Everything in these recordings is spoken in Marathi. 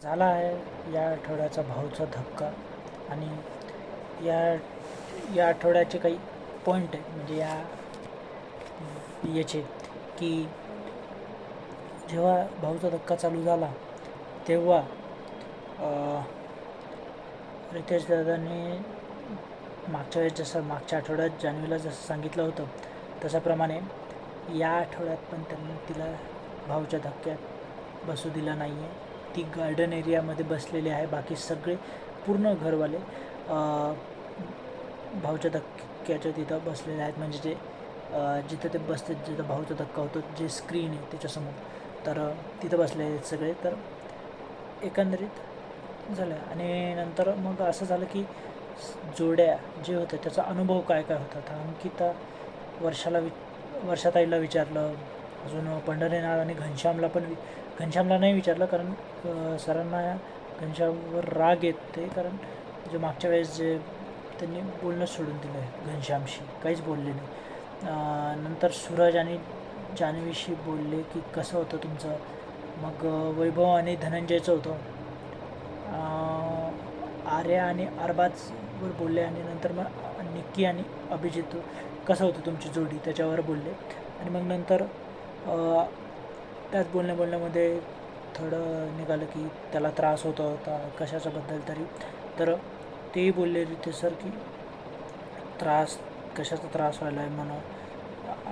झाला आहे या आठवड्याचा भाऊचा धक्का. आणि या या आठवड्याचे काही पॉईंट आहे म्हणजे या याचे की जेव्हा भाऊचा धक्का चालू झाला तेव्हा रितेश दादांनी मागच्या वेळेस जसं मागच्या आठवड्यात जान्हवीला जसं सांगितलं होतं तशाप्रमाणे या आठवड्यात पण त्यांनी तिला भाऊच्या धक्क्यात बसू दिला नाही आहे ती गार्डन एरियामध्ये बसलेली आहे. बाकी सगळे पूर्ण घरवाले भाऊच्या धक्क्याच्या तिथं बसलेले आहेत. म्हणजे जे जिथं ते बसते जिथं भाऊचा धक्का होतो जे स्क्रीन आहे त्याच्यासमोर. तर तिथं बसले आहेत सगळे. तर एकंदरीत झालं. आणि नंतर मग असं झालं की जोड्या जे होत्या त्याचा अनुभव काय काय होता? तर अंकिता वर्षाला वि वर्षाताईला विचारलं. अजून पंढरीनाथ आणि घनश्यामला पण घनश्यामला नाही विचारलं कारण सरांना घनश्यामवर राग येते कारण जे मागच्या वेळेस जे त्यांनी बोलणं सोडून दिलं आहे घनश्यामशी काहीच बोलले नाही. नंतर सूरज आणि जान्हवीशी बोलले की कसं होतं तुमचं? मग वैभव आणि धनंजयचं होतं. आर्या आणि अरबाजवर बोलले आणि नंतर मग निक्की आणि अभिजित कसं होतं तुमची जोडी? त्याच्यावर बोलले. आणि मग नंतर त्याच बोलण्या बोलण्यामध्ये थोडं निघालं की त्याला त्रास होत होता कशाच्याबद्दल तरी. तर तेही बोलले ते सर की त्रास कशाचा त्रास व्हायला आहे म्हणून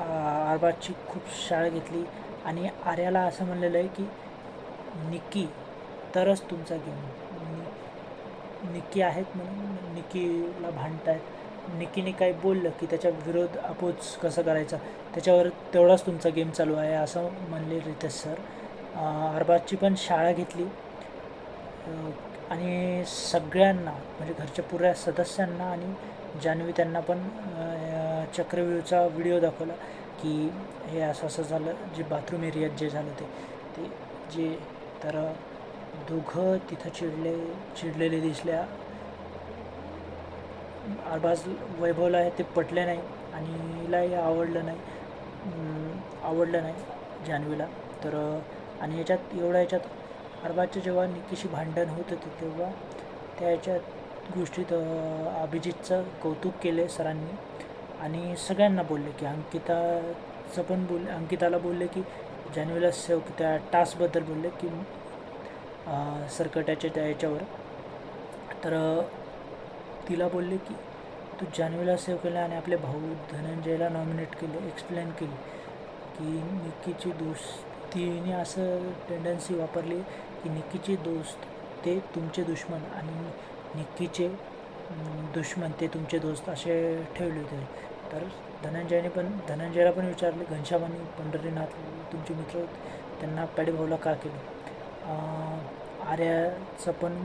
आरबाजची खूप शाळा घेतली आणि आर्याला असं म्हणलेलं आहे की निक्की तरच तुमचा गेम निक्की आहेत म्हणून निक्कीला भांडतायत. निक्कीने काही बोललं की त्याच्या विरोध अपोज कसं करायचा? त्याच्यावर तेवढाच तुमचा गेम चालू आहे असं म्हणले रितेश सर. अरबाजची पण शाळा घेतली. आणि सगळ्यांना म्हणजे घरच्या पुऱ्या सदस्यांना आणि जान्हवी त्यांना पण चक्रव्यूहचा व्हिडिओ दाखवला की हे असं असं झालं जे बाथरूम एरियात जे झालं ते ते जे तर दोघं तिथं चिडले चिडलेले दिसल्या. अरबाज वैभवला आहे ते पटले नाही आणि हिलाही आवडलं नाही. आवडलं नाही जान्हवीला. तर आणि याच्यात एवढ्या याच्यात अरबाजचं जेव्हा निकीशी भांडण होत होते तेव्हा त्या याच्यात गोष्टीत अभिजितचं कौतुक केले सरांनी आणि सगळ्यांना बोलले की अंकिताचं पण बोलले अंकिताला बोलले की जान्हवीला सेव त्या टास्कबद्दल बोलले की अं, सरकट्याच्या त्या याच्यावर. तर तिला बोलले की तू जान्हवीला सेव्ह केलं आणि आपले भाऊ धनंजयला नॉमिनेट केले एक्सप्लेन केली की निक्कीची दोस्त तिने असं टेंडन्सी वापरली की निक्कीचे दोस्त ते तुमचे दुश्मन आणि निक्कीचे दुश्मन ते तुमचे दोस्त असे ठेवले होते. तर धनंजयने पण धनंजयला पण विचारले घनश्याम आणि पंढरीनाथ तुमचे मित्र त्यांना पॅडे भाऊला का केलं? आर्याचं पण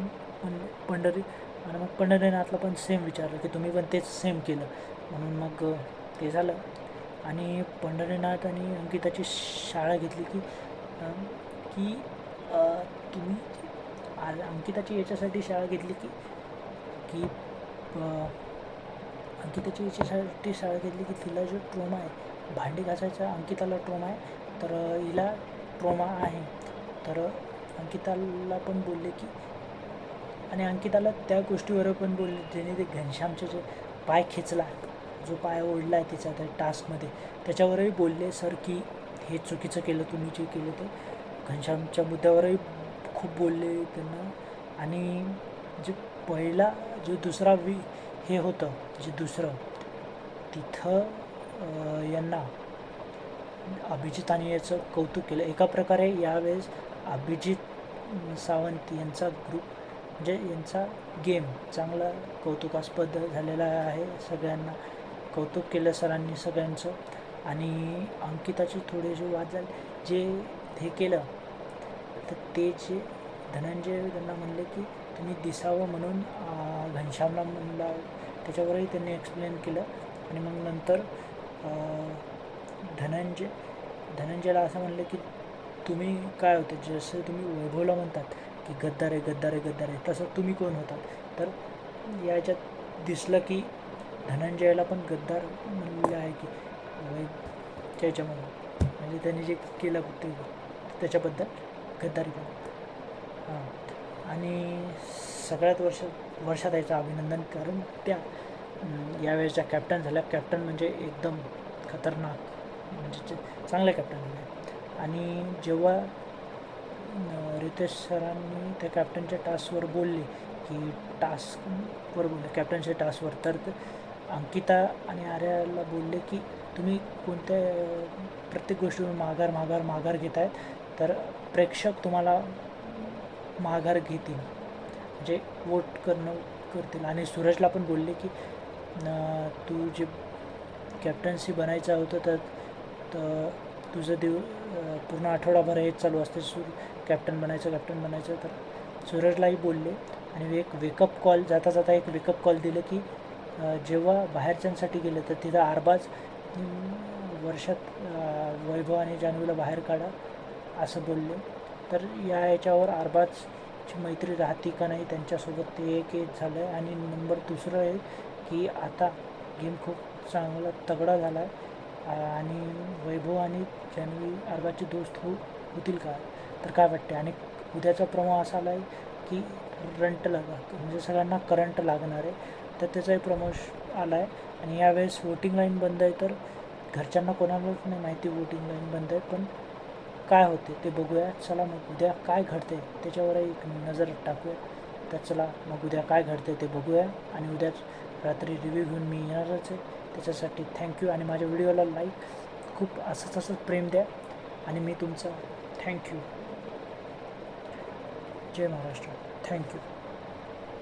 पंढरी आणि मग पंढरीनाथला पण सेम विचारलं की तुम्ही पण तेच सेम केलं. म्हणून मग ते झालं. आणि पंढरीनाथ आणि अंकिताची शाळा घेतली की की तुम्ही अंकिताची याच्यासाठी शाळा घेतली की की अंकिताची याच्यासाठी शाळा घेतली की तिला जो ट्रोमा आहे भांडी घासायचा अंकिताला ट्रोमा आहे तर हिला ट्रोमा आहे. तर अंकिताला पण बोलले की आणि अंकिताला त्या गोष्टीवर पण बोलले त्याने ते घनश्यामचे जे पाय खेचला जो पाय ओढला आहे तिचा त्या टास्कमध्ये त्याच्यावरही बोलले सर की हे चुकीचं केलं तुम्ही जे केलं ते. घनश्यामच्या मुद्द्यावरही खूप बोलले त्यांना. आणि जे पहिला जो दुसरा वि हे होतं जे दुसरं तिथं यांना अभिजित आणि याचं कौतुक केलं. एका प्रकारे यावेळेस अभिजित सावंत यांचा ग्रुप म्हणजे यांचा गेम चांगला कौतुकास्पद झालेला आहे सगळ्यांना. कौतुक केलं सरांनी सगळ्यांचं. आणि अंकिताची थोडीशी वाद झाली जे हे केलं तर ते जे धनंजय त्यांना म्हणले की तुम्ही दिसावं म्हणून घनश्यामला म्हणला त्याच्यावरही त्यांनी एक्सप्लेन केलं. आणि मग नंतर धनंजय धनंजयला असं म्हणलं की तुम्ही काय होते जसं तुम्ही वैभवला म्हणतात की गद्दार आहे गद्दार आहे गद्दार आहे. तसं तुम्ही कोण होता तर याच्यात दिसलं की धनंजयाला पण गद्दार म्हणलेलं आहे की त्याच्यामध्ये म्हणजे त्यांनी जे केलं ते त्याच्याबद्दल गद्दारी पण. हां. आणि सगळ्यात वर्ष वर्षाताईचं अभिनंदन कारण त्या अं, यावेळेसच्या कॅप्टन झाल्या. कॅप्टन म्हणजे एकदम खतरनाक. म्हणजे चांगल्या चांगले कॅप्टन झाले. आणि जेव्हा रितेश सरांनी त्या कॅप्टनच्या टास्कवर बोलले की टास्कवर बोलले. कॅप्टनच्या टास्कवर तर अंकिता आणि आर्याला बोलले की तुम्ही कोणत्या प्रत्येक गोष्टीवर माघार माघार माघार घेत आहेत तर प्रेक्षक तुम्हाला माघार घेतील. म्हणजे वोट करणं करतील. आणि सूरजला पण बोलले की तू जे कॅप्टन्सी बनायचं होतं तर तर तुझं दिव पूर्ण आठवडाभर हेच चालू असते. सु कॅप्टन बनायचं कॅप्टन बनायचं. तर सूरजलाही बोलले आणि एक वेकअप कॉल जाता जाता एक वेकअप कॉल दिलं की जेव्हा बाहेरच्यांसाठी गेले तर तिथं आरबाज वर्षात वैभव आणि जान्हवीला बाहेर काढा असं बोलले. तर या याच्यावर आरबाजची मैत्री राहते का नाही त्यांच्यासोबत ते एक एक झालं आहे आणि नंबर दुसरं आहे की आता गेम खूप चांगला तगडा झाला आहे आणि वैभव आणि जान्हवी आरबाजचे दोस्त खूप होतील का? तर काय वाटते आणि उद्याचा प्रमो असा आला आहे की करंट लागा म्हणजे सगळ्यांना करंट लागणार आहे. तर त्याचाही प्रमोश आला आहे आणि यावेळेस वोटिंग लाईन बंद आहे तर घरच्यांना कोणालाच नाही माहिती वोटिंग लाईन बंद आहे. पण काय होते ते बघूया. चला मग उद्या काय घडते त्याच्यावरही एक नजर टाकूया. तर चला मग उद्या काय घडते ते बघूया. आणि उद्याच रात्री रिव्ह्यू घेऊन मी येणारच आहे. त्याच्यासाठी थँक्यू आणि माझ्या व्हिडिओला लाईक खूप असंच असंच प्रेम द्या. आणि मी तुमचा थँक्यू जय महाराष्ट्र थँक्यू